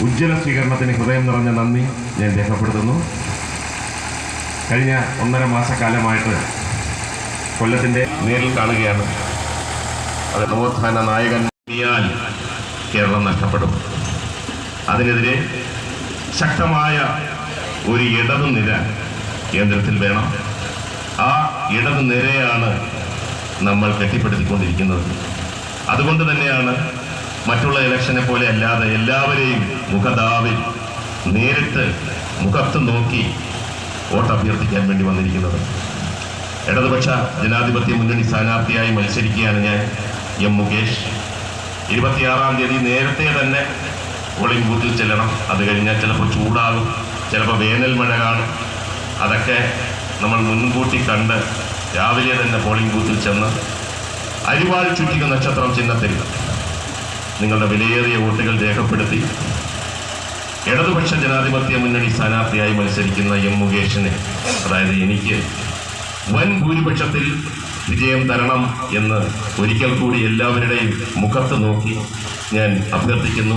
ഉജ്ജ്വല സ്വീകരണത്തിന് ഹൃദയം നിറഞ്ഞ നന്ദി ഞാൻ രേഖപ്പെടുത്തുന്നു. കഴിഞ്ഞ ഒന്നര മാസക്കാലമായിട്ട് കൊല്ലത്തിന്റെ നേരിൽ കാണുകയാണ്. അത് നവോത്ഥാന നായകൻ കേരളം നഷ്ടപ്പെടും. അതിനെതിരെ ശക്തമായ ഒരു ഇടതു നിര കേന്ദ്രത്തിൽ വേണം. ആ ഇടതു നിരയാണ് നമ്മൾ കെട്ടിപ്പടുത്തിക്കൊണ്ടിരിക്കുന്നത്. അതുകൊണ്ട് തന്നെയാണ് മറ്റുള്ള ഇലക്ഷനെ പോലെ അല്ലാതെ എല്ലാവരെയും മുഖദാവിൽ നേരിട്ട് മുഖത്ത് നോക്കി വോട്ട് അഭ്യർത്ഥിക്കാൻ വേണ്ടി വന്നിരിക്കുന്നത്. ഇടതുപക്ഷ ജനാധിപത്യ മുന്നണി സ്ഥാനാർത്ഥിയായി മത്സരിക്കുകയാണ് ഞാൻ എം മുകേഷ്. ഇരുപത്തിയാറാം തീയതി നേരത്തെ തന്നെ പോളിംഗ് ബൂത്തിൽ ചെല്ലണം. അത് കഴിഞ്ഞാൽ ചിലപ്പോൾ ചൂടാകും. ചിലപ്പോൾ വേനൽ മഴ കാണും. അതൊക്കെ നമ്മൾ മുൻകൂട്ടി കണ്ട് രാവിലെ തന്നെ പോളിംഗ് ബൂത്തിൽ ചെന്ന് അരിവാൾ ചുറ്റിക നക്ഷത്രം ചിഹ്നത്തിൽ നിങ്ങളുടെ വിലയേറിയ വോട്ടുകൾ രേഖപ്പെടുത്തി. ഇടതുപക്ഷ ജനാധിപത്യ മുന്നണി സ്ഥാനാർത്ഥിയായി മത്സരിക്കുന്ന എം മുകേഷിനെ അതായത് എനിക്ക് വൻ ഭൂരിപക്ഷത്തിൽ വിജയം തരണം എന്ന് ഒരിക്കൽ കൂടി എല്ലാവരുടെയും മുഖത്ത് നോക്കി ഞാൻ അഭ്യർത്ഥിക്കുന്നു.